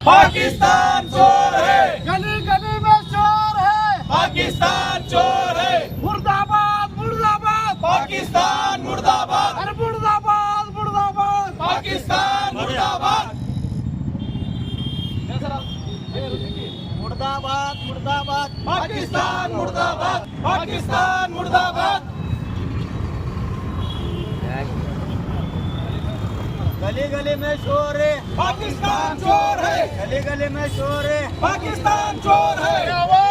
पाकिस्तान चोर है। गली गली में शोर है। पाकिस्तान चोर है। मुर्दाबाद मुर्दाबाद। पाकिस्तान मुर्दाबाद। अरे मुर्दाबाद मुर्दाबाद। पाकिस्तान मुर्दाबाद। मुर्दाबाद मुर्दाबाद। पाकिस्तान मुर्दाबाद। पाकिस्तान मुर्दाबाद। गली गली में शोर है। पाकिस्तान चोर गले में शोर है। पाकिस्तान चोर है। आवाज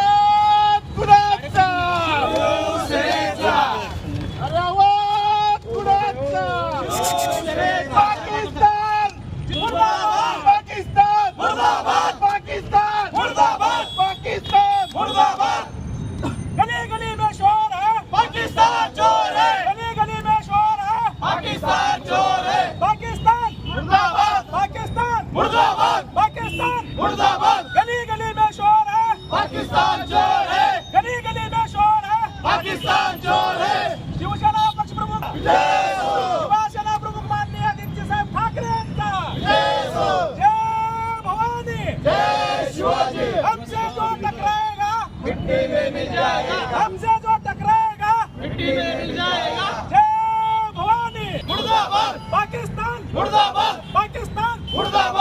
मुर्दाबाद. गली गली में शोर है। पाकिस्तान चोर है। गली गली में शोर है। पाकिस्तान चोर है। शिवसेना पक्षप्रमुख जय हो. शिवसेना प्रमुख माननीय आदित्यसाहेब ठाकरे यांचा। हो. जय भवानी। जय शिवाजी। हमसे जो टकराएगा मिट्टी में मिल जाएगा। हमसे जो टकराएगा मिट्टी में मिल जाएगा। जय भवानी। मुर्दाबाद। पाकिस्तान। मुर्दाबाद। पाकिस्तान। मुर्दाबाद।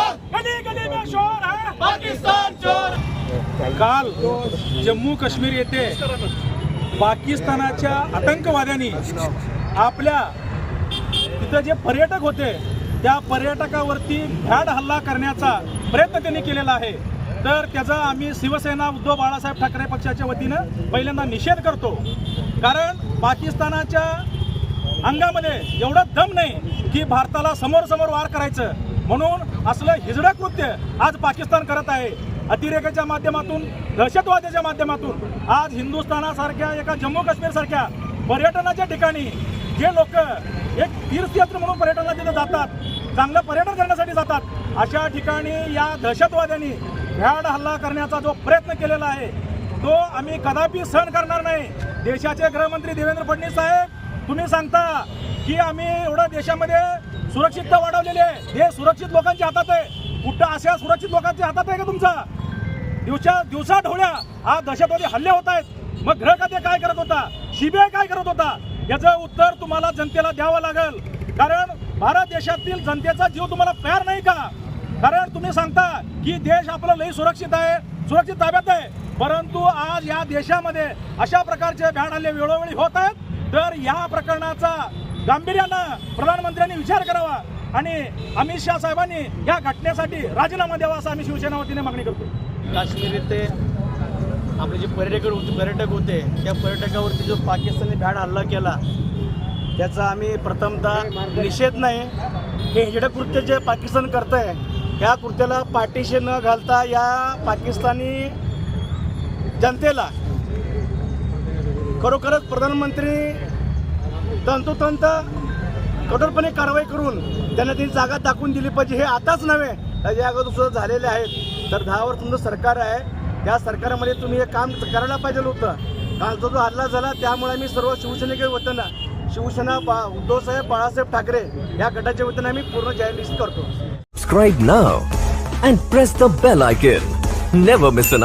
काल जम्मू काश्मीर येथे पाकिस्तानाच्या आतंकवाद्यांनी आपल्या तिथं जे पर्यटक होते त्या पर्यटकावरती भ्याड हल्ला करण्याचा प्रयत्न त्यांनी केलेला आहे. तर त्याचा आम्ही शिवसेना उद्धव बाळासाहेब ठाकरे पक्षाच्या वतीनं पहिल्यांदा निषेध करतो. कारण पाकिस्तानाच्या अंगामध्ये एवढं दम नाही की भारताला समोर समोर वार करायचं. म्हणून असलं हिजडं कृत्य आज पाकिस्तान करत आहे. अतिरेकाच्या माध्यमातून दहशतवादाच्या माध्यमातून आज हिंदुस्थानासारख्या एका जम्मू काश्मीर सारख्या पर्यटनाच्या ठिकाणी जे लोक एक तीर्थयात्र म्हणून पर्यटनाला तिथं जातात चांगलं पर्यटन करण्यासाठी जातात अशा ठिकाणी या दहशतवाद्यांनी भ्याड हल्ला करण्याचा जो प्रयत्न केलेला आहे तो आम्ही कदापि सहन करणार नाही. देशाचे गृहमंत्री देवेंद्र फडणवीस साहेब तुम्ही सांगता की आम्ही एवढं देशामध्ये सुरक्षितता वाढवलेली आहे. हे सुरक्षित लोकांच्या हातात आहे. कुठं अशा सुरक्षित लोकांच्या हातात आहे का तुमचा? दिवसा दिवसा ढवळ्या हा दहशतवादी हल्ले होत आहेत. मग गृह खाते काय करत होता? सीबीआय काय करत होता? याचं उत्तर तुम्हाला जनतेला द्यावं लागेल. कारण भारत देशातील जनतेचा जीव तुम्हाला प्यार नाही का? कारण तुम्ही सांगता की देश आपला लई सुरक्षित आहे सुरक्षित ताब्यात आहे. परंतु आज या देशामध्ये अशा प्रकारचे भ्याड हल्ले वेळोवेळी होत आहेत. तर या प्रकरणाचा गांभीर्यानं प्रधानमंत्र्यांनी विचार करावा. आणि अमित शहा साहेबांनी या घटनेसाठी राजीनामा द्यावा असं आम्ही शिवसेना वतीने मागणी करतो. काश्मीर ते आपले जे पर्यटक होते पर्यटक होते त्या पर्यटकावरती जो पाकिस्तानी भ्याड हल्ला केला त्याचा आम्ही प्रथमतः निषेध नाही. हे हिजडं कृत्य जे पाकिस्तान करतं आहे या कृत्याला पाठीशी न घालता या पाकिस्तानी जनतेला खरोखरच प्रधानमंत्री तंतोतंत कठोरपणे कारवाई करून त्यांना ती जागा दाखवून दिली पाहिजे. हे आताच नव्हे त्याच्या अगोदर सुद्धा झालेले आहेत. तर दहा वर्ष तुमचं सरकार आहे. त्या सरकारमध्ये तुम्ही हे काम करायला पाहिजे होतं. कालचा जो हल्ला झाला त्यामुळे मी सर्व शिवसेनेचे वतीनं शिवसेना बा उद्धवसाहेब बाळासाहेब ठाकरे या गटाच्या वतीनं आम्ही पूर्ण जाहीर लिस्ट करतो. Subscribe now and press the bell icon never miss an.